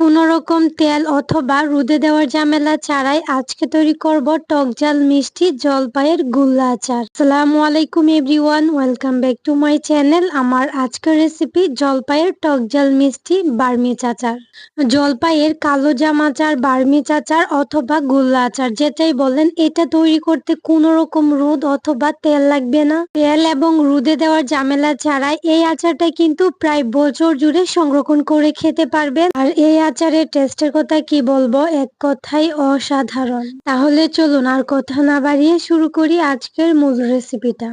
কোনো রকম তেল অথবা রোদে দেওয়ার ঝামেলা ছাড়াই আজকে তৈরি করব টক ঝাল, মিষ্টি, জলপাইয়ের গুল্লা আচার। আসসালামু আলাইকুম everyone, welcome back to my channel. আমার আজকের রেসিপি জলপাইয়ের টক ঝাল, মিষ্টি বার্মিচ আচার। জলপাইয়ের কালো জাম আচার বার্মিচ আচার অথবা গুল্লা আচার, যেটাই বলেন, এটা তৈরি করতে কোনো রকম রোদ অথবা তেল লাগবে না। তেল এবং রোদে দেওয়ার ঝামেলা ছাড়াই এই আচারটা কিন্তু প্রায় বছর জুড়ে সংরক্ষণ করে খেতে পারবেন। আর এই আচারের টেস্টের কথা কি বলব? এক কথাই অসাধারণ। তাহলে চলুন আর কথা না বাড়িয়ে শুরু করি আজকের মূল রেসিপিটা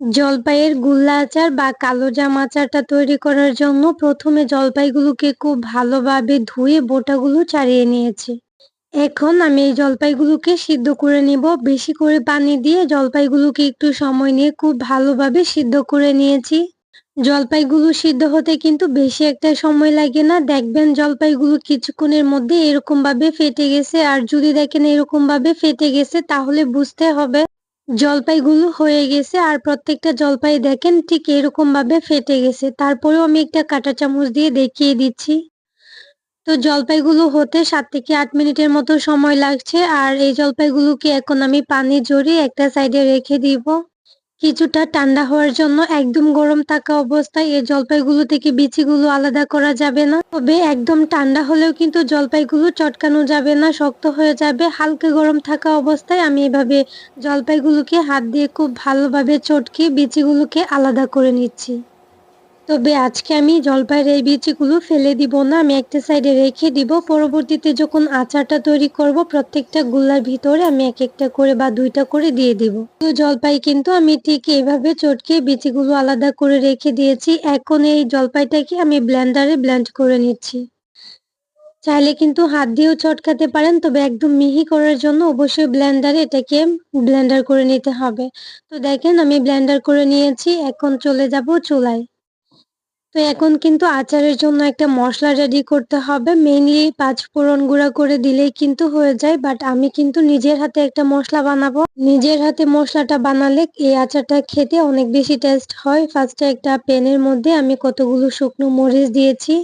জলপাইয়ের গুল্লা আচার বা কালো জাম আচারটা তৈরি করার জন্য প্রথমে জলপাইগুলোকে খুব ভালোভাবে ধুয়ে বোটাগুলো ছাড়িয়ে নিয়েছি। এখন আমি এই জলপাইগুলোকে সিদ্ধ করে নিব। বেশি করে পানি দিয়ে জলপাইগুলোকে একটু সময় নিয়ে খুব ভালোভাবে সিদ্ধ করে নিয়েছি। জলপাইগুলো সিদ্ধ হতে কিন্তু বেশি একটা সময় লাগে না। দেখবেন জলপাইগুলো কিছুক্ষণের মধ্যে এরকম ভাবে ফেটে গেছে, আর যদি দেখেন এরকম ভাবে ফেটে গেছে, তাহলে বুঝতে হবে জলপাইগুলো হয়ে গেছে, আর প্রত্যেকটা জলপাই দেখেন ঠিক এরকম ভাবে ফেটে গেছে। তারপরেও আমি একটা কাঁটা চামচ দিয়ে দেখিয়ে দিচ্ছি। তো জলপাইগুলো হতে সাত থেকে আট মিনিটের মতো সময় লাগছে, আর এই জলপাইগুলোকে এখন আমি পানি জড়িয়ে একটা সাইডে রেখে দিব। কিছুটা ঠান্ডা হওয়ার জন্য একদম গরম থাকা অবস্থায় এই জলপাইগুলো থেকে বিচিগুলো আলাদা করা যাবে না। তবে একদম ঠান্ডা হলেও কিন্তু জলপাইগুলো চটকানো যাবে না, শক্ত হয়ে যাবে। হালকা গরম থাকা অবস্থায় আমি এভাবে জলপাইগুলোকে হাত দিয়ে খুব ভালোভাবে চটকে বিচিগুলোকে আলাদা করে নিচ্ছি। তবে আজকে আমি জলপাইয়ের এই বিচিগুলো ফেলে দিব না, আমি একটা সাইডে রেখে দিব। পরবর্তীতে যখন আচারটা তৈরি করব, প্রত্যেকটা গুল্লার ভিতরে আমি এক একটা করে বা দুইটা করে দিয়ে দিব। তো জলপাই কিন্তু আমি ঠিক এইভাবে চটকে বিচিগুলো আলাদা করে রেখে দিয়েছি। এখন এই জলপাইটাকে আমি ব্লেন্ডারে ব্লেন্ড করে নিচ্ছি। চাইলে কিন্তু হাত দিয়েও চটকাতে পারেন, তবে একদম মিহি করার জন্য অবশ্যই ব্লেন্ডারে এটাকে ব্লেন্ডার করে নিতে হবে। তো দেখেন আমি ব্লেন্ডার করে নিয়েছি, এখন চলে যাব চুলায়। তো এখন কিন্তু আচারের জন্য একটা মশলা রেডি করতে হবে। মেইনলি পাঁচ ফোড়ন গুঁড়া করে দিলেই কিন্তু হয়ে যায় বাট আমি কিন্তু নিজের হাতে একটা মশলা বানাবো। নিজের হাতে মশলাটা বানালে এই আচারটা খেতে অনেক বেশি টেস্ট হয়। ফার্স্টে একটা প্যানের মধ্যে আমি কতগুলো শুকনো মরিচ দিয়েছি।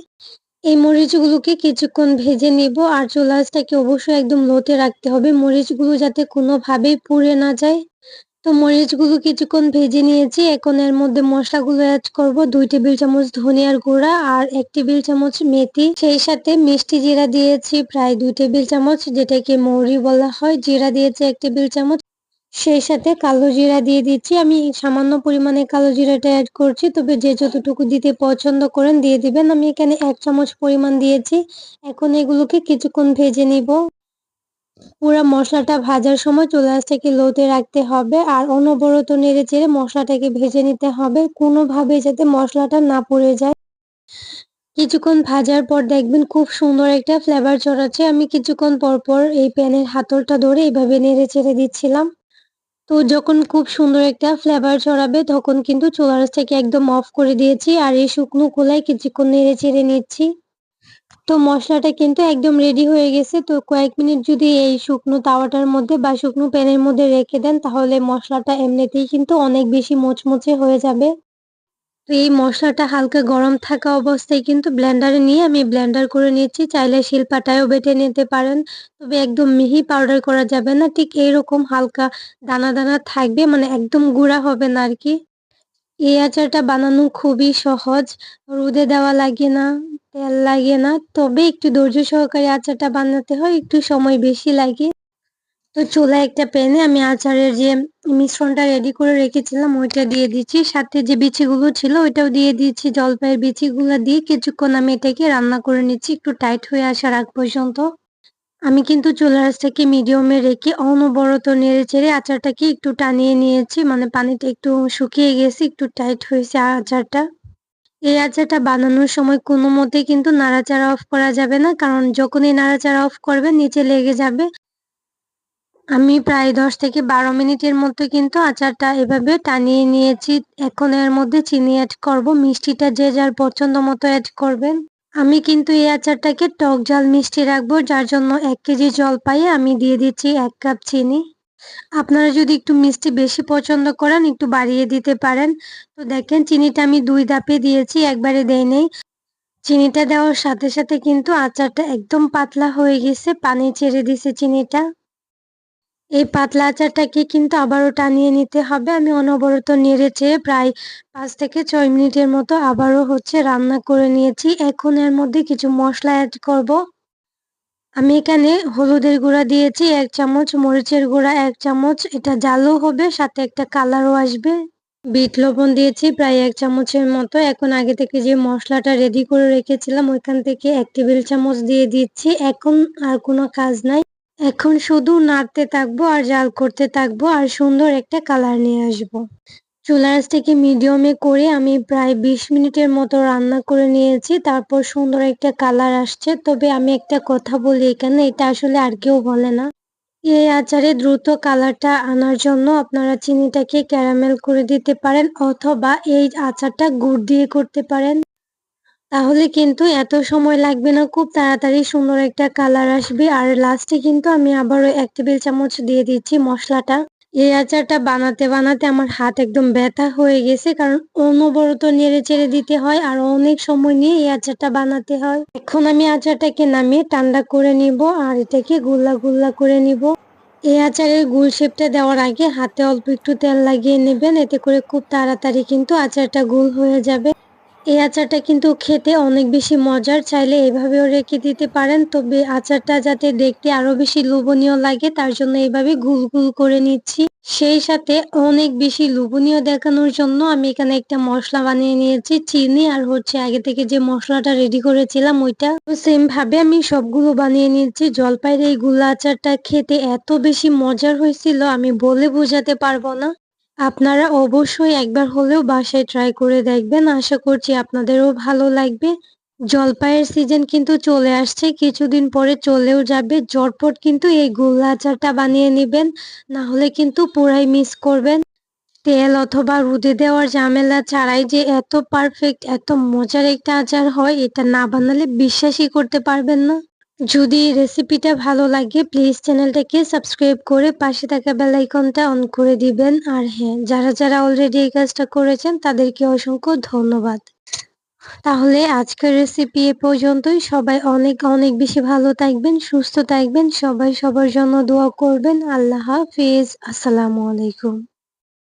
এই মরিচগুলোকে কিছুক্ষণ ভেজে নিব আর চুলাসটাকে অবশ্যই একদম লোতে রাখতে হবে। মরিচগুলো যাতে কোনোভাবেই পুড়ে না যায়। তো মরিচগুলো কিছুক্ষণ ভেজে নিয়েছি। এখন এর মধ্যে মশলাগুলো অ্যাড করব। দুই টেবিল চামচ ধনিয়ার গুঁড়া আর এক টেবিল চামচ মেথি। সেই সাথে মিষ্টি জিরা দিয়েছি, প্রায় দুই টেবিল চামচ, যেটাকে মৌরি বলা হয়। জিরা দিয়েছি এক টেবিল চামচ। সেই সাথে কালো জিরা দিয়ে দিচ্ছি। আমি সামান্য পরিমাণে কালো জিরাটা অ্যাড করছি। তবে যে যতটুকু দিতে পছন্দ করেন, দিয়ে দিবেন। আমি এখানে এক চামচ পরিমাণ দিয়েছি। এখন এগুলোকে কিছুক্ষণ ভেজে নিব। পুরো মশলাটা ভাজার সময় চুলা আঁচটাকে লোতে রাখতে হবে আর অনবরত নেড়ে চেড়ে মশলাটাকে ভেজে নিতে হবে। কোনোভাবে যাতে মশলাটা না পড়ে যায়। কিছুক্ষণ ভাজার পর দেখবেন খুব সুন্দর একটা ফ্লেভার ছড়াচ্ছে। আমি কিছুক্ষণ পর পর এই প্যানের হাতলটা ধরে এইভাবে নেড়ে চেড়ে দিচ্ছিলাম। তো যখন খুব সুন্দর একটা ফ্লেভার ছড়াবে তখন কিন্তু চুলার থেকে একদম অফ করে দিয়েছি আর এই শুকনো খোলায় কিছুক্ষণ নেড়ে চেড়ে নিচ্ছি। তো মশলাটা কিন্তু একদম রেডি হয়ে গেছে। তো কয়েক মিনিট যদি এই শুকনো তাওয়াটার মধ্যে বা শুকনো প্যানের মধ্যে রেখে দেন, তাহলে মশলাটা এমনিতেই কিন্তু অনেক বেশি মোচমোচে হয়ে যাবে। তো এই মশলাটা হালকা গরম থাকা অবস্থায় কিন্তু ব্লেন্ডারে নিয়ে আমি ব্লেন্ডার করে নিচ্ছি। চাইলে শিলপাটায়ও বেটে নিতে পারেন। তবে একদম মিহি পাউডার করা যাবে না। ঠিক এইরকম হালকা দানা দানা থাকবে মানে একদম গুঁড়া হবে না আর কি। এই আচারটা বানানো খুবই সহজ। রোদে দেওয়া লাগে না। তেল লাগে না, তবে একটু ধৈর্য সহকারে আচারটা বানাতে হয়, একটু সময় বেশি লাগে। তো চুলা একটা প্যানে আমি আচারের যে মিশ্রণটা রেডি করে রেখেছিলাম, ওইটা দিয়ে দিচ্ছি। সাথে যে বিচিগুলো ছিল, ওইটাও দিয়ে দিচ্ছি। জলপাইয়ের বিচিগুলো দিয়ে কিছুক্ষণ আমি এটাকে রান্না করে নিচ্ছি, একটু টাইট হয়ে আসার আগ পর্যন্ত। আমি কিন্তু চুলার আঁচটাকে মিডিয়ামে রেখে অনবরত নেড়ে চেড়ে আচারটাকে একটু টানিয়ে নিয়েছি। মানে পানিটা একটু শুকিয়ে গেছে, একটু টাইট হয়েছে আচারটা। এই আচারটা বানানোর সময় কোনো মতে কিন্তু নাড়াচাড়া অফ করা যাবে না, কারণ যখনই নাড়াচাড়া অফ করবে, নিচে লেগে যাবে। আমি প্রায় দশ থেকে বারো মিনিটের মতো কিন্তু আচারটা এভাবে টানিয়ে নিয়েছি। এখন এর মধ্যে চিনি অ্যাড করব, মিষ্টিটা যে যার পছন্দ মতো অ্যাড করবেন। আমি কিন্তু এই আচারটাকে টক ঝাল মিষ্টি রাখব, যার জন্য এক কেজি জল পাইয়ে আমি দিয়ে দিচ্ছি এক কাপ চিনি। আপনারা যদি একটু মিষ্টি বেশি পছন্দ করেন, একটু বাড়িয়ে দিতে পারেন। তো দেখেন, চিনিটা আমি দুই ধাপে দিয়েছি, একবারে দেই নেই। চিনিটা দেওয়ার সাথে সাথে কিন্তু আচারটা একদম পাতলা হয়ে গেছে, পানি ছেড়ে দিছে চিনিটা। এই পাতলা আচারটাকে কিন্তু আবারও টানিয়ে নিতে হবে। আমি অনবরত নেড়ে চেয়ে প্রায় পাঁচ থেকে ছয় মিনিটের মতো আবারও হচ্ছে রান্না করে নিয়েছি। এখন এর মধ্যে কিছু মশলা অ্যাড করব। আমি এখানে হলুদের গুঁড়া দিয়েছি, এক চামচ, মরিচের গুঁড়া এক চামচ, এটা জালও হবে, সাথে একটা কালারও আসবে। বিট লবণ দিয়েছি প্রায় এক চামচের মতো, এখন আগে থেকে যে মশলাটা রেডি করে রেখেছিলাম, ওইখান থেকে এক টেবিল চামচ দিয়ে দিচ্ছি, এখন আর কোনো কাজ নাই। এখন শুধু নাড়তে থাকব আর জাল করতে থাকব, আর সুন্দর একটা কালার নিয়ে আসব। চুলার থেকে মিডিয়ামে করে আমি প্রায় বিশ মিনিটের মতো রান্না করে নিয়েছি। তারপর সুন্দর একটা কালার আসছে। তবে আমি একটা কথা বলি এখানে, এটা আসলে আর কেউ বলে না। এই আচারে দ্রুত কালারটা আনার জন্য আপনারা চিনিটাকে ক্যারামেল করে দিতে পারেন অথবা এই আচারটা গুড় দিয়ে করতে পারেন। তাহলে কিন্তু এত সময় লাগবে না, খুব তাড়াতাড়ি সুন্দর একটা কালার আসবে। আর লাস্টে কিন্তু আমি আবারও এক টেবিল চামচ দিয়ে দিচ্ছি মশলাটা। এই আচারটা বানাতে বানাতে আমার হাত একদম ব্যথা হয়ে গেছে, কারণ অনবরত নেড়ে চেড়ে দিতে হয় আর অনেক সময় নিয়ে এই আচারটা বানাতে হয়। এখন আমি আচারটাকে নামিয়ে ঠান্ডা করে নিব আর এটাকে গুল্লা গুল্লা করে নিব। এই আচারের গুল শেপটা দেওয়ার আগে হাতে অল্প একটু তেল লাগিয়ে নেবেন, এতে করে খুব তাড়াতাড়ি কিন্তু আচারটা গুল হয়ে যাবে। এই আচারটা কিন্তু খেতে অনেক বেশি মজার। চাইলে এভাবেও রেখে দিতে পারেন। তবে আচারটা যাতে দেখতে আরও বেশি লোভনীয় লাগে, তার জন্য এইভাবে গুল গুল করে নিচ্ছি। সেই সাথে অনেক বেশি লোভনীয় দেখানোর জন্য আমি এখানে একটা মশলা বানিয়ে নিয়েছি, চিনি আর হচ্ছে আগে থেকে যে মশলাটা রেডি করেছিলাম ওইটা। সেম ভাবে আমি সবগুলো বানিয়ে নিয়েছি। জলপাইয়ের এই গুলা আচারটা খেতে এত বেশি মজার হয়েছিল, আমি বলে বোঝাতে পারব না। আপনারা অবশ্যই একবার হলেও বাসায় ট্রাই করে দেখবেন। আশা করছি আপনাদেরও ভালো লাগবে। জলপাইয়ের সিজন কিন্তু চলে আসছে। কিছুদিন পরে চলেও যাবে। জটপট কিন্তু এই গোল্লা আচারটা বানিয়ে নেবেন। না হলে কিন্তু পুরাই মিস করবেন। তেল অথবা রুদে দেওয়ার ঝামেলা ছাড়াই যে এত পারফেক্ট এত মজার একটা আচার হয়, এটা না বানালে বিশ্বাসই করতে পারবেন না। যদি রেসিপিটা ভালো লাগে প্লিজ চ্যানেলটাকে সাবস্ক্রাইব করে পাশে থাকা বেলাইকনটা অন করে দিবেন। আর হ্যাঁ যারা যারা অলরেডি এই কাজটা করেছেন, তাদেরকে অসংখ্য ধন্যবাদ। তাহলে আজকের রেসিপি এ পর্যন্তই। সবাই অনেক অনেক বেশি ভালো থাকবেন, সুস্থ থাকবেন। সবাই সবার জন্য দোয়া করবেন। আল্লাহ হাফিজ। আসসালামু আলাইকুম।